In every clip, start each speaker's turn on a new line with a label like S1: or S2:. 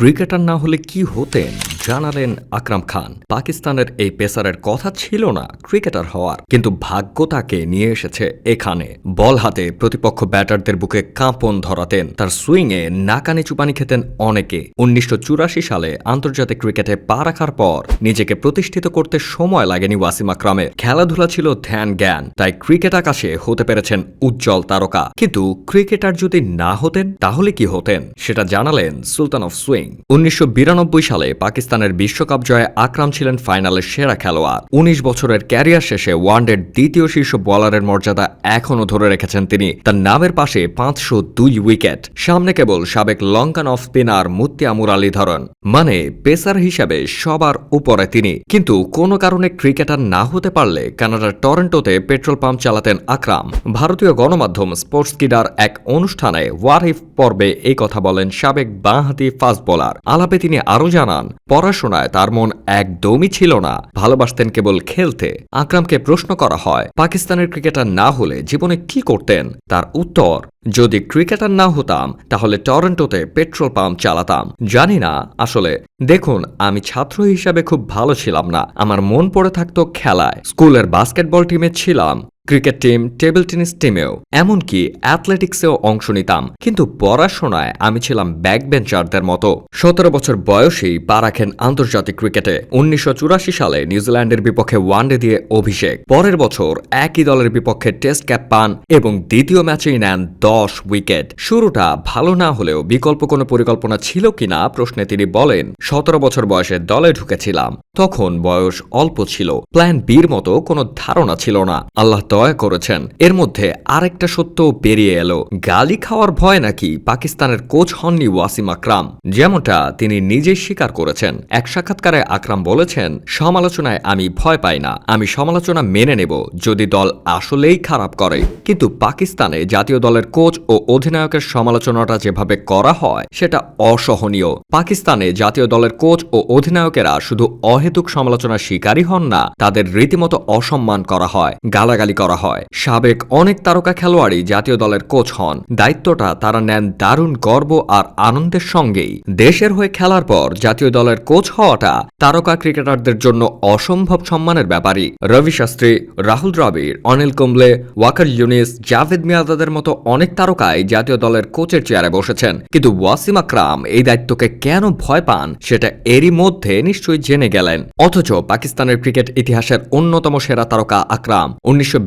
S1: Cricketer না হলে কি হতেন? জানালেন আকরাম খান। পাকিস্তানের এই পেসারের কথা ছিল না ক্রিকেটার হওয়ার। কিন্তু ভাগ্য তাকে নিয়ে এসেছে এখানে। বল হাতে প্রতিপক্ষ ব্যাটারদের বুকে কাঁপন ধরাতেন। তার সুইংয়ে নাকানি চুপানি খেতেন অনেকে। উনিশশো চুরাশি সালে আন্তর্জাতিক ক্রিকেটে পা রাখার পর নিজেকে প্রতিষ্ঠিত করতে সময় লাগেনি ওয়াসিম আকরামের। খেলাধুলা ছিল ধ্যান জ্ঞান, তাই ক্রিকেট আকাশে হতে পেরেছেন উজ্জ্বল তারকা। কিন্তু ক্রিকেটার যদি না হতেন, তাহলে কি হতেন? সেটা জানালেন সুলতান অফ সুইং। উনিশশো বিরানব্বই সালে পাকিস্তানের বিশ্বকাপ জয়ে আকরাম ছিলেন ফাইনালের সেরা খেলোয়াড়। উনিশ বছরের ক্যারিয়ার শেষে ওয়ানডের দ্বিতীয় শীর্ষ বোলারের মর্যাদা এখনও ধরে রেখেছেন তিনি। তার নামের পাশে পাঁচশো দুই উইকেট। সামনে কেবল সাবেক লঙ্কান অফ স্পিনার মুত্তিয়ামুর আলী ধরন। মানে পেসার হিসাবে সবার উপরে তিনি। কিন্তু কোনো কারণে ক্রিকেটার না হতে পারলে কানাডার টরেন্টোতে পেট্রোল পাম্প চালাতেন আকরাম। ভারতীয় গণমাধ্যম স্পোর্টস কিডার এক অনুষ্ঠানে ওয়ারিফ পর্বে এই কথা বলেন সাবেক বাঁহাতি ফাস্ট বোলার। আলাপে তিনি আরও জানান পড়াশোনায় তার মন একদমই ছিল না। ভালোবাসতেন কেবল খেলতে। আকরামকে প্রশ্ন করা হয়, পাকিস্তানের ক্রিকেটার না হলে জীবনে কি করতেন? তার উত্তর, যদি ক্রিকেটার না হতাম, তাহলে টরন্টোতে পেট্রোল পাম্প চালাতাম। জানি না, আসলে দেখুন, আমি ছাত্র হিসাবে খুব ভালো ছিলাম না। আমার মন পড়ে থাকতো খেলায়। স্কুলের বাস্কেটবল টিমে ছিলাম। ক্রিকেট টিম, টেবিল টেনিস টিমেও। এমনকি অ্যাথলেটিক্সেও অংশ নিতাম। কিন্তু পড়াশোনায় আমি ছিলাম ব্যাকবেঞ্চারদের মতো। সতেরো বছর বয়সেই পা রাখেন আন্তর্জাতিক ক্রিকেটে। উনিশশো চুরাশি সালে নিউজিল্যান্ডের বিপক্ষে ওয়ানডে দিয়ে অভিষেক। পরের বছর একই দলের বিপক্ষে টেস্ট ক্যাপ পান এবং দ্বিতীয় ম্যাচেই নেন দশ উইকেট। শুরুটা ভালো না হলেও বিকল্প কোনো পরিকল্পনা ছিল কিনা প্রশ্নে তিনি বলেন, সতেরো বছর বয়সে দলে ঢুকেছিলাম। তখন বয়স অল্প ছিল। প্ল্যান বির মতো কোনো ধারণা ছিল না। আল্লাহ দয়া করেছেন। এর মধ্যে আরেকটা সত্য বেরিয়ে এলো। গালি খাওয়ার ভয় নাকি পাকিস্তানের কোচ হননি ওয়াসিম আকরাম? যেমনটা তিনি নিজেই স্বীকার করেছেন। এক সাক্ষাৎকারে আকরাম বলেছেন, সমালোচনায় আমি ভয় পাই না। আমি সমালোচনা মেনে নেব যদি দল আসলেই খারাপ করে। কিন্তু পাকিস্তানে জাতীয় দলের কোচ ও অধিনায়কের সমালোচনাটা যেভাবে করা হয়, সেটা অসহনীয়। পাকিস্তানে জাতীয় দলের কোচ ও অধিনায়কেরা শুধু অহেতুক সমালোচনার শিকারই হন না, তাদের রীতিমতো অসম্মান করা হয়। গালাগালি করা হয়। সাবেক অনেক তারকা খেলোয়াড়ই জাতীয় দলের কোচ হন। দায়িত্বটা তারা নেন দারুণ গর্ব আর আনন্দের সঙ্গেই। দেশের হয়ে খেলার পর জাতীয় দলের কোচ হওয়াটা তারকা ক্রিকেটারদের জন্য অসম্ভব সম্মানের ব্যাপারই। রবি শাস্ত্রী, রাহুল দ্রাবিড়, অনিল কুম্বলে, ওয়াকার ইউনিস, জাভেদ মিয়াদাদের মতো অনেক তারকাই জাতীয় দলের কোচের চেয়ারে বসেছেন। কিন্তু ওয়াসিম আকরাম এই দায়িত্বকে কেন ভয় পান সেটা এরই মধ্যে নিশ্চয়ই জেনে গেলেন। অথচ পাকিস্তানের ক্রিকেট ইতিহাসের অন্যতম সেরা তারকা আকরাম। উনিশশো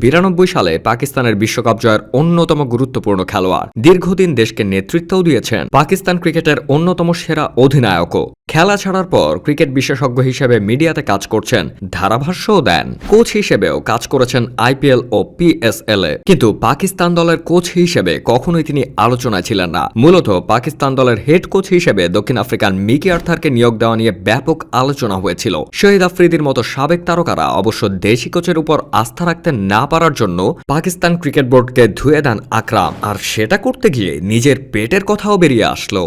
S1: সালে পাকিস্তানের বিশ্বকাপ জয়ের অন্যতম গুরুত্বপূর্ণ খেলোয়াড়। দীর্ঘদিন দেশকে নেতৃত্বও দিয়েছেন। পাকিস্তান ক্রিকেটের অন্যতম সেরা অধিনায়কও। খেলা ছাড়ার পর ক্রিকেট বিশেষজ্ঞ হিসেবে মিডিয়াতে কাজ করছেন, ধারাভাষ্যও দেন। কোচ হিসেবেও কাজ করেছেন আইপিএল ও পিএসএল এ। কিন্তু পাকিস্তান দলের কোচ হিসেবে কখনোই তিনি আলোচনায় ছিলেন না। মূলত পাকিস্তান দলের হেড কোচ হিসেবে দক্ষিণ আফ্রিকান মিকি আর্থারকে নিয়োগ দেওয়া নিয়ে ব্যাপক আলোচনা হয়েছিল। শহীদ আফ্রিদির মতো সাবেক তারকারা অবশ্য দেশি কোচের উপর আস্থা রাখতে না পারার জন্য পাকিস্তান ক্রিকেট বোর্ডকে ধুয়ে দেন আকরাম। আর সেটা করতে গিয়ে নিজের পেটের কথাও বেরিয়ে আসলো।